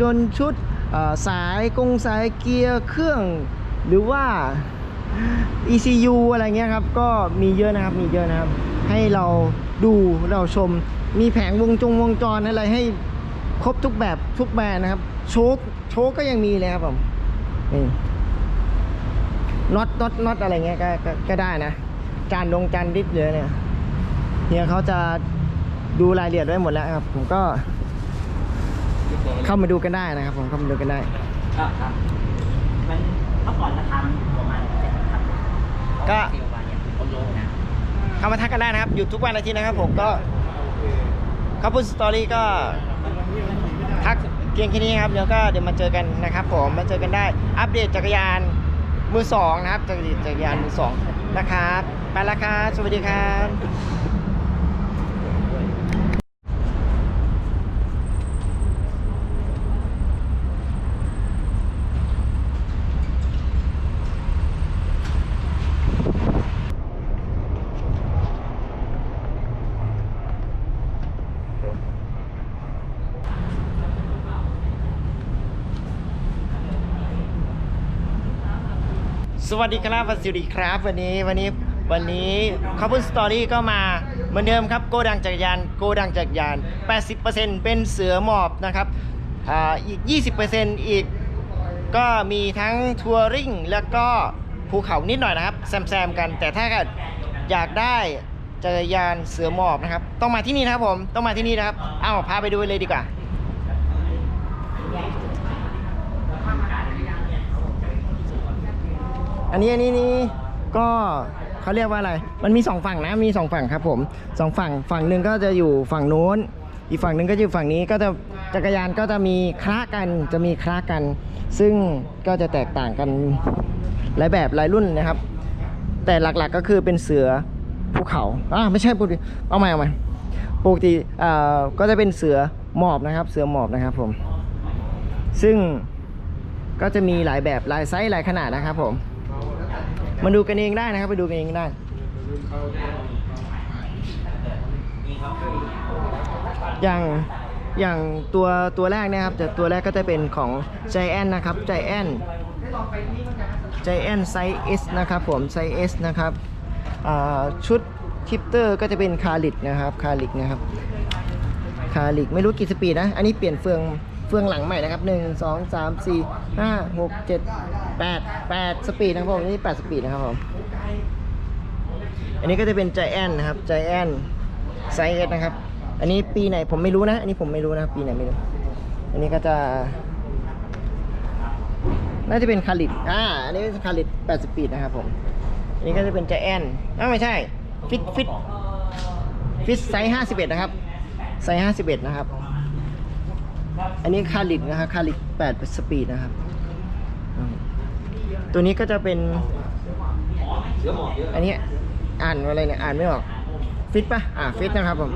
ยนต์ชุดสายกงสายเกียร์เครื่องหรือว่า ECU อะไรเงี้ยครับ ก็มีเยอะนะครับมีเยอะนะครับ ให้เราดูเราชม มีแผงวงจงวงจรอะไรให้ครบทุกแบบทุกแบรนด์นะครับ โชคโชคก็ยังมีเลยครับผมนี่น็อตน็อตน็อตอะไรเงี้ยก็ก็ก็ได้นะ จานดงจานดิสเลยเนี่ยเฮียเขาจะดูรายละเอียดไว้หมดแล้วครับ ผมก็ เข้ามาดูกันได้นะครับ ผมเข้ามาดูกันได้ก็ครับมันเมื่อก่อนราคามันอยู่ประมาณเจ็ดพันก็เซลล์มาเนี่ยคนโลนะเข้ามาทักกันได้นะครับอยู่ทุกวันอาทิตย์นะครับ ผมก็ข้าวปุ้นสตอรี่ก็ทักเพียงแค่นี้ครับเดี๋ยวก็เดี๋ยวมาเจอกันนะครับ ผมมาเจอกันได้ อัปเดตจักรยานมือสองนะครับจักรยานจักรยานมือสองนะครับไปแล้วครับสวัสดีครับ สวัสดีครับวัสดีครับ วันนี้วันนี้วันนี้ข้าวปุ้นสตอรี่ก็มาเหมือนเดิมครับโกดังจักรยานโกดังจักรยาน 80%เป็นเสือหมอบนะครับอ่าอีก 20%อีกก็มีทั้งทัวริงแล้วก็ภูเขานิดหน่อยนะครับ แซมๆกัน แต่ถ้าเกิดอยากได้จักรยานเสือหมอบนะครับ ต้องมาที่นี่นะครับผมต้องมาที่นี่นะครับ เอ้าพาไปดูเลยดีกว่า อันนี้อันนี้นี่ก็เขาเรียกว่าอะไร มันมีสองฝั่งนะ มีสองฝั่งครับผมสองฝั่ง ฝั่งหนึ่งก็จะอยู่ฝั่งโน้น อีกฝั่งหนึ่งก็อยู่ฝั่งนี้ ก็จะจักรยานก็จะมีคล้ากัน จะมีคล้ากัน ซึ่งก็จะแตกต่างกันหลายแบบหลายรุ่นนะครับ แต่หลักๆก็คือเป็นเสือภูเขาอ่าไม่ใช่ปกติเอาใหม่เอาใหม่ปกติอ่าก็จะเป็นเสือหมอบนะครับ เสือหมอบนะครับผม ซึ่งก็จะมีหลายแบบหลายไซส์หลายขนาดนะครับผม มาดูกันเองได้นะครับ ไปดูกันเองได้อย่างอย่างตัวตัวแรกนะครับจะตัวแรกก็จะเป็นของ Giant นะครับ Giant Giant Size S นะครับผม Size S นะครับชุดทิปเตอร์ก็จะเป็นคาลิกนะครับคาลิกนะครับคาลิกไม่รู้กี่สปีดนะ อันนี้เปลี่ยนเฟือง ฟืองหลังใหม่นะครับ 1 2 3 4 5 6 7 8 8 สปีดนะครับผมนี่ 8 สปีดนะครับผม อันนี้ก็จะเป็น Giant นะครับ Giant Size S นะครับ อันนี้ปีไหนผมไม่รู้นะ อันนี้ผมไม่รู้นะ ปีไหนไม่รู้ อันนี้ก็จะ น่าจะเป็นคาริดอ่า อันนี้เป็นคาริด8 สปีดนะครับผม อันนี้ก็จะเป็น Giant อ้าวไม่ใช่ ฟิตฟิตฟิตไซส์51 นะครับ ไซส์51 นะครับ อันนี้คาริดนะครับคาริด8สปีดนะครับ ตัวนี้ก็จะเป็น อันนี้อ่านอะไรเนี่ย อ่านไม่ออก ฟิตปะอ่าฟิตนะครับผม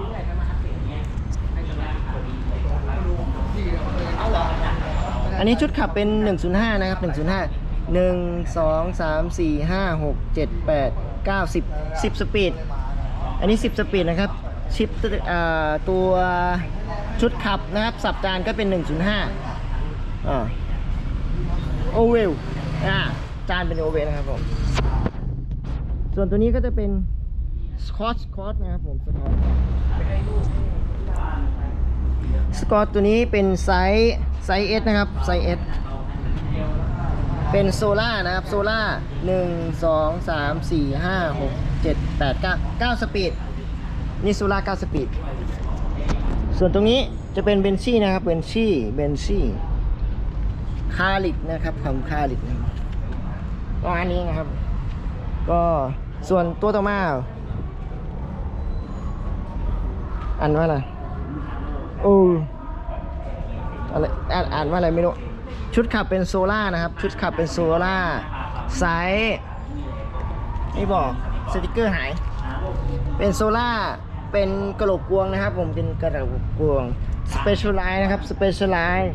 อันนี้ชุดขับเป็น 105 นะครับ 105 1 2 3 4 5 6 7 8 9 10 10 สปีด อันนี้ 10 สปีดนะครับ ชิปตัว ชุดขับนะครับ สับจานก็เป็น 105อ่าโอเวลอ่าจานเป็นโอเวลนะครับผม ส่วนตัวนี้ก็จะเป็นสกอตสกอตนะครับผมสกอตสกอตตัวนี้เป็นไซส์ไซส์ S นะครับไซส์ S เป็นโซล่านะครับโซล่าหนึ่งสองสามสี่ห้าหกเจ็ดแปดเก้าเก้าสปีดนี่โซล่าเก้าสปีด ส่วนตรงนี้จะเป็นเบนซี่นะครับ เบนซี่ เบนซี่ คาลิกนะครับคำคาลิกนะครับประมาณนี้นะครับ ก็ส่วนตัวต่อมาอ่านว่าอะไรโอ้อะไรอ่านอ่านว่าอะไรไม่รู้ ชุดขับเป็นโซล่านะครับ ชุดขับเป็นโซล่าไซส์ไม่บอกสติกเกอร์หาย เป็นโซล่า เป็นกระโหลกกวงนะครับ ผมเป็นกระโหลกกวงสเปเชียลไลน์นะครับสเปเชียลไลน์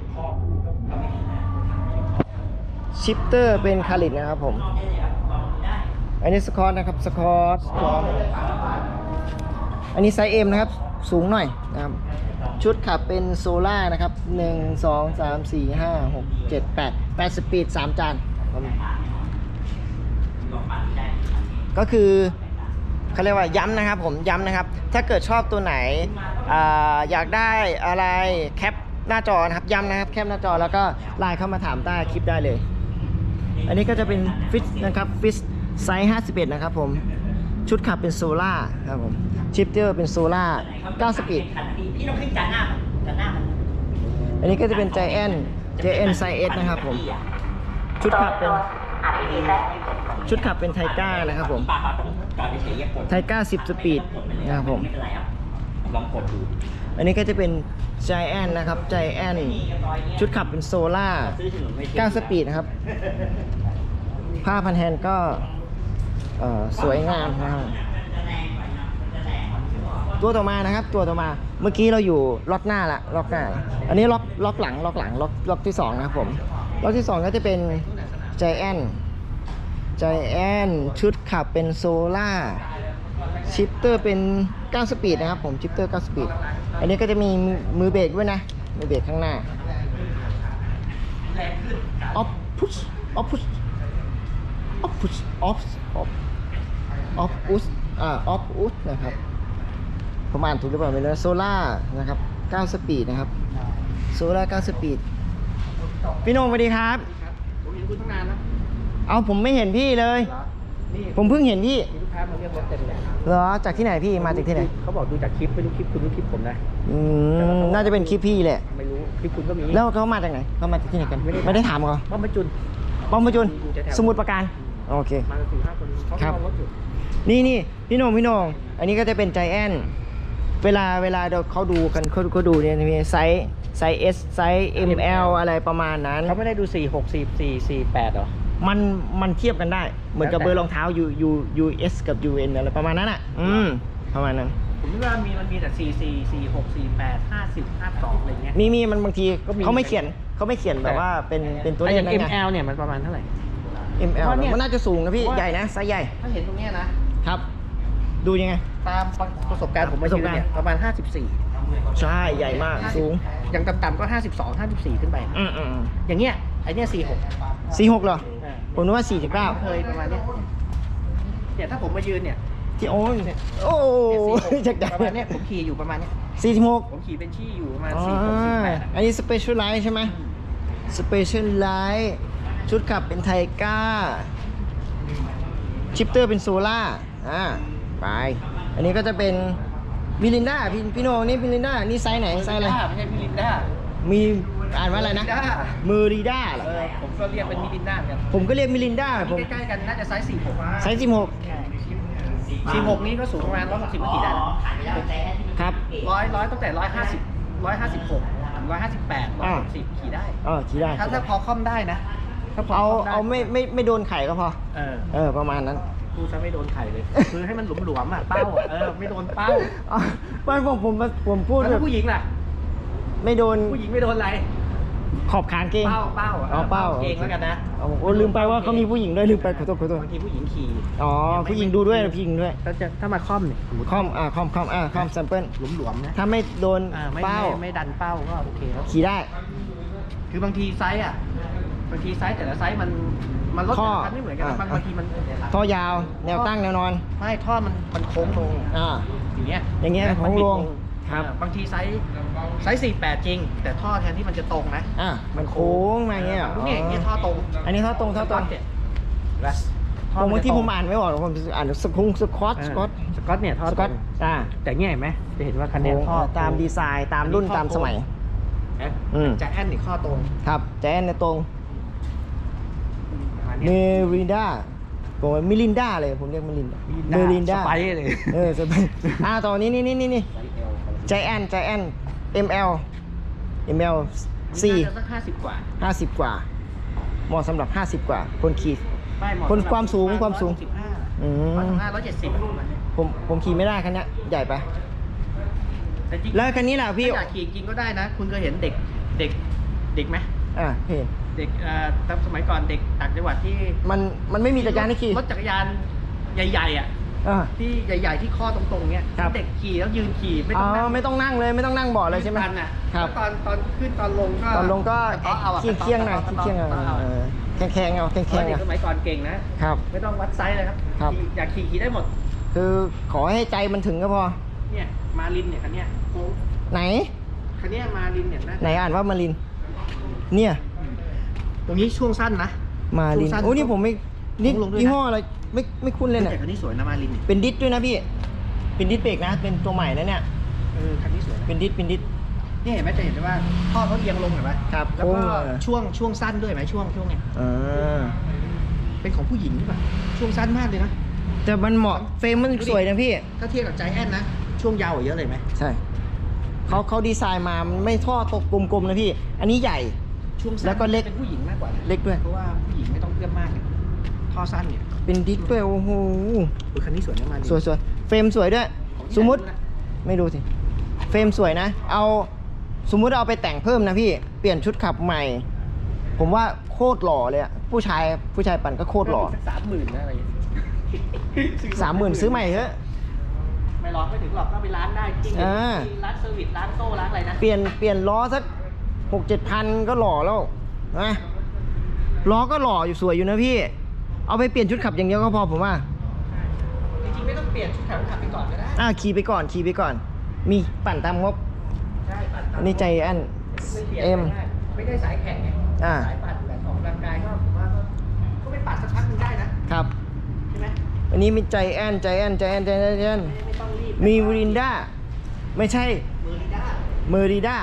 ชิปเตอร์เป็นคาลิดนะครับผม อันนี้สคอตนะครับสคอตสคอตอันนี้ไซส์เอ็มนะครับ สูงหน่อยนะครับชุดขับเป็นโซล่านะครับ 1 2 3 4 5 6 7 8 8สปีด 3 จาน ก็คือ เขาเรียกว่าย้ำนะครับผมย้ำนะครับ ถ้าเกิดชอบตัวไหนออยากได้อะไรแคปหน้าจอนะครับย้ำนะครับแคปหน้าจอแล้วก็ไลน์เข้ามาถามใต้คลิปได้เลย อันนี้ก็จะเป็นฟิตนะครับฟิตไซส์ 51 นะครับผมชุดขับเป็นโซล่าครับผมชิปเตอร์เป็นโซล่า9สปีดพี่ต้องขึ้นจานหน้าจานหน้า อันนี้ก็จะเป็น Giant Giant Size S นะครับผมชุดขับเป็นชุดขับเป็นไทก้านะครับผม ไปเฉยๆกดไทก้า10สปีดนะครับผมไม่เป็นไรครับลองกดดูอันนี้ก็จะเป็น Giant นะครับ Giant ชุดขับเป็นโซล่าซื้อถนนไม่9สปีดนะครับ ผ้าพันแฮนด์ก็เอ่อสวยงามนะครับตัวต่อมานะครับ ตัวต่อมาเมื่อกี้เราอยู่ล็อกหน้าละล็อกหน้า อันนี้ล็อกล็อกหลังล็อกหลังล็อกล็อกที่สองนะครับผมล็อกที่สองก็จะเป็น Giant Giant ชุดขับเป็นโซล่าชิปเตอร์เป็น 9 สปีดนะครับผมชิปเตอร์ 9 สปีด อันนี้ก็จะมีมือเบรกด้วยนะ มือเบรกข้างหน้าออฟพุชออฟพุชออฟพุชออฟออฟออฟอุสอ่าออฟอุสนะครับผมอ่านถูกหรือเปล่าไม่รู้โซล่านะครับ 9 สปีดนะครับโซล่า 9 สปีด พี่โหนงสวัสดีครับผมเห็นคุณตั้งนานแล้ว เอาผมไม่เห็นพี่เลยเหรอนี่ผมเพิ่งเห็นพี่ มีลูกค้ามาเรียกรถเต็มเลยเหรอ จากที่ไหนพี่ มาจากที่ไหน เขาบอกดูจากคลิปไม่รู้คลิปคุณหรือคลิปผมนะ อืม น่าจะเป็นคลิปพี่แหละ ไม่รู้คลิปคุณก็มี แล้วเขามาจากไหน เขามาจากที่ไหนกัน ไม่ได้ ไม่ได้ถามเขาป้อมประจุน ป้อมประจุน อยู่แถวๆ สมุทรปราการ โอเค มากันสี่ห้าคนเขาครับก็รถอยู่นี่นี่พี่โหนงพี่โหนงอันนี้ก็จะเป็นใจแอนเวลาเวลาเดี๋ยวเขาดูกันเขาเขาดูเนี่ยมีไซส์ไซส์ S ไซส์ ML อะไรประมาณนั้น เขาไม่ได้ดูสี่หกสี่สี่สี่แปดหรอ มันมันเทียบกันได้ เหมือนกับแล้วแต่เบอร์รองเท้า U U US กับ UN อะไรประมาณนั้นอะ อืม ประมาณนั้น ผมนึกว่ามีมันมีแต่สี่สี่สี่หกสี่แปดห้าสิบห้าสองอะไรเงี้ย มีมีมันบางทีก็มีเขาไม่เขียนเขาไม่เขียนแบบว่าเป็นเป็นตัวเลขไอ้นั่นไง ML เนี่ยมันประมาณเท่าไหร่ ML เพราะเนี่ยมันน่าจะสูงนะพี่เพราะว่าใหญ่นะไซส์ใหญ่ ถ้าเห็นตรงเนี้ยนะครับ ดูยังไง ตามประสบการณ์ผมมาประสยืบนการณ์เนี่ยประมาณ 54 ใช่ใหญ่มากสูง อย่างต่ำๆก็ 52 54 ขึ้นไปอืมอืมอย่างเงี้ยไอเนี้ย46สี่หกเหรออ่า ผมนึกว่าสี่สิบเก้าเคยประมาณเนี้ยเนี่ยถ้าผมมายืนเนี่ยที่โอ้ยโอ้เนี่ยจาก46ประมาณเนี้ยผมขี่อยู่ประมาณเนี้ยสี่สิบหกผมขี่เป็นชี่อยู่ประมาณอ๋อ46 48อันนี้สเปเชียลไลท์ใช่ไหมสเปเชียลไลท์ชุดขับเป็นไทก้าชิปเตอร์เป็นโซล่าอ่าไป อันนี้ก็จะเป็นมิลินดาพี่พี่โนนี่มิลินดานี่ไซส์ไหนไซส์อะไรไม่ใช่มิลินดามี อ่านว่าอะไรนะมิลินดามือรีด้าเหรอเออผมก็เรียกเป็นมิลินดาเหมือนกันผมก็เรียกมิลินดาผมนี่ใกล้ๆกันน่าจะไซส์46ไซส์สิบหก46นี้ก็สูงประมาณ160นาทีได้นะครับร้อยร้อยตั้งแต่150 156ถึง158อ่า160ขี่ได้อ๋อขี่ได้ถ้าถ้าพอค่อมได้นะถ้าพอเอาค่มด้เอาไม่ไม่ไม่โดนไข่ก็พอ เออเออประมาณนั้นกูจะไม่โดนไข่เลย คือให้มันหลวมๆอะเป้าอะเออไม่โดนเป้าอ๋อไม่ผมผมผมพูดแล้วแบถ้าบผู้หญิงล่ะ ไม่โดนผู้หญิงไม่โดนอะไร ขอบขางเกง เป้าเป้าอะอ๋อเป้า เองแล้วกันนะอ๋อโอ้ลืมไปว่าเขามีผู้หญิงด้วยลืมไปขอโทษขอโทษบางทีผู้หญิงขี่อ๋อผู้หญิงดูด้วยผู้หญิงด้วยถ้าจะถ้ามาค่อมเนี่ยสมมติคอมอ่าคอมคอมอ่าคอมแซมเปิลหลวมๆนะถ้าไม่โดนอ่าไม่เป้าไม่ไม่ดันเป้าก็โอเคแล้ว ขี่ได้ คือบางทีไซส์อะ บางทีไซส์แต่ละไซส์มันมันลดข้อแต่ละคันไม่เหมือนกันนะอ่า บางบางทีมันท่อยาวแนวตั้งแนวนอน ไม่ท่อมันมันโค้งลงอ่า อย่างเงี้ยอย่างเงี้ยมันโค้งลง ครับอ่าบางทีไซส์ไซส์48 จริง แต่ท่อแทนที่มันจะตรงนะอ่ามันโค้งมาอย่างเงี้ยเหรอลูกเนี่ยอย่างเงี้ยท่อตรงอันนี้ท่อตรงท่อตรงเนี่ยเห็นปะท่ผมบางที่นจะผตรมอ่านไม่ออกหรอกผมอ่านสคุงสควอตเออสควอตสกอตเนี่ยท่อสตกรอตงอ่าแต่เงี้ยเห็นไหมจะเห็นว่าคันเนี้ยโค้งท่อตามดีไซน์ตามรุ่นตามสมัยเอ๊ะอืมจะแอนนี่ข้อตรง ครับแจนในตรงประมาณเมเนี้ยรินดาผมว่ามิลินดาเลยผมเรียกมิลินดาเมรินดาสไปร์เลยเออสไปร์อ่าต่อนี้นี่นี่นี่นี่ ใจแอนใจแอน ML ML น่าจะสักห้าสิบกว่า4 50 กว่า เหมาะสำหรับ 50 กว่า คนขี่ ไม่เหมาะคนสำหรับความสูงความสูง สิบห้าอืมร้อยสิบห้าร้อยเจ็ดสิบผมผมขี่ไม่ได้คันเนี้ยใหญ่ไป แต่จริงแล้วคันนี้ล่ะพี่ ถ้าอยากขี่จริงก็ได้นะ คุณเคยเห็นเด็กเด็กเด็กไหมอ่าเห็น เด็กเอ่อตอนสมัยก่อนเด็กต่างจังหวัดที่มันมันไม่มีจักรยานให้ขี่ รถจักรยานใหญ่ๆอะ อ่า ที่ใหญ่ๆที่ข้อตรงๆเนี้ยครับ เด็กขี่แล้วยืนขี่ไม่อ๋ต้องอนั่งไม่ต้องนั่งเลยไม่ต้องนั่งเบาะเลยใช่ไหมตันอะครับ แล้วตอนตอนขึ้นตอนลงก็ตอนลงก็กระต๊ะเอาอะเคียงเคียงๆหน่อยกระต๊ะเคียงๆหน่อยกระต๊ะเอาเออแข็งๆเอาแข็งเพราะๆเด็กเอาสมัยก่อนเก่งนะ ครับ ไม่ต้องวัดไซส์เลยครับครับ ขี่อยากขี่ขี่ได้หมด คือขอให้ใจมันถึงก็พอ เนี่ยมาลินเนี่ยคันเนี้ยโค้งไหน คันเนี้ยมาลินเนี่ยนะไหนอ่านว่ามาริน เนี่ย ตรงนี้ช่วงสั้นนะ มารินช่วงสั้นโอ้นี่ผมไม่นี่ลงด้วยนะ ยี่ห้ออะไร ไม่ไม่คุ้นเลยเนี่ยแต่คันนี้สวยนะมาลินเนี่ยเป็นดิสด้วยนะพี่ เป็นดิสเบรกนะ เป็นตัวใหม่นะเนี่ยเออคันนี้สวยนะเป็นดิสเป็นดิสนี่เห็นไหมจะเห็นได้ว่าท่อเขาเอียงลงเห็นไหมครับแล้วก็โค้งเลยช่วงช่วงสั้นด้วยไหมช่วงช่วงเนี่ยอ่าเป็นของผู้หญิงหรือเปล่าช่วงสั้นมากเลยนะแต่มันเหมาะเฟรมมันสวยนะพี่ถ้าเทียบกับใจแอนนะช่วงยาวกว่าเยอะเลยไหมใช่เขาเขาดีไซน์มามันไม่ท่อตกกลมๆนะพี่ อันนี้ใหญ่ช่วงสั้นแล้วก็เล็กเป็นผู้หญิงมากกว่านะเล็กด้วยเพราะว่าผู้หญิงไม่ต้องเอื้อมมากเนี่ยท่อสั้นเนี่ย เป็นดิสด้วยโอ้โหเออคันนี้สวยนะมาลินสวยสวยเฟรมสวยด้วยของที่สมมุติไหนนะไม่ดูสิ เฟรมสวยนะ เอาสมมุติเอาไปแต่งเพิ่มนะพี่ เปลี่ยนชุดขับใหม่ ผมว่าโคตรหล่อเลยอะผู้ชายผู้ชายปั่นก็โคตรหล่อสักสามหมื่นนะอะไรอย่างเงี้ยสามหมื่นซื้อใหม่เถอะ ไม่หรอกไม่ถึงหรอกก็ไปร้านได้จริงอ่าร้านเซอร์วิสร้านโซ่ร้านอะไรนะเปลี่ยนเปลี่ยนล้อสักหกเจ็ดพันก็หล่อแล้วนะล้อก็หล่ออยู่สวยอยู่นะพี่ เอาไปเปลี่ยนชุดขับอย่างเดียวก็พอผมว่าจริงๆไม่ต้องเปลี่ยนชุดขับขับไปก่อนก็ได้อ่าขี่ไปก่อนขี่ไปก่อน มีปั่นตามงบใช่ปั่นตาอันนี้ใจแอนไม่ปลี่ยนเอ็ม ไม่ได้ไม่ได้สายแข่งไงอ่า สายปั่นแบบออกกำลังกายก็ผมว่าก็ก็ไปปั่นสักพักหนึงได้นะครับ ใช่ไหมอันนี้มีใจแอนใจแอนใจแอนใจแอนใจแอน ไม่ไม่ต้องรีบมีมิรินดาไม่ใช่เมอริด้าเมอริดา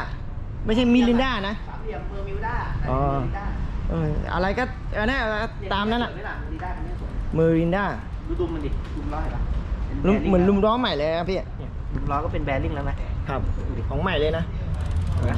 ไม่ใช่มิรินดานะ สามเหลี่ยมเมอร์มิวด้าอ๋อเมอริด้า เอออะไรก็เออนะตามนั้นอะอะเมอริด้าคันนี้สวยเมอรินดาดูดุมมันดิดุมล้อเห็นปะป็ลุมแบริ่งเหมือนลุมแล้วล้อใหม่เลยนะพี่ เนี่ยดุมล้อก็เป็นแบริ่งแล้วนะครับ ของใหม่เลยนะ เห็นปะ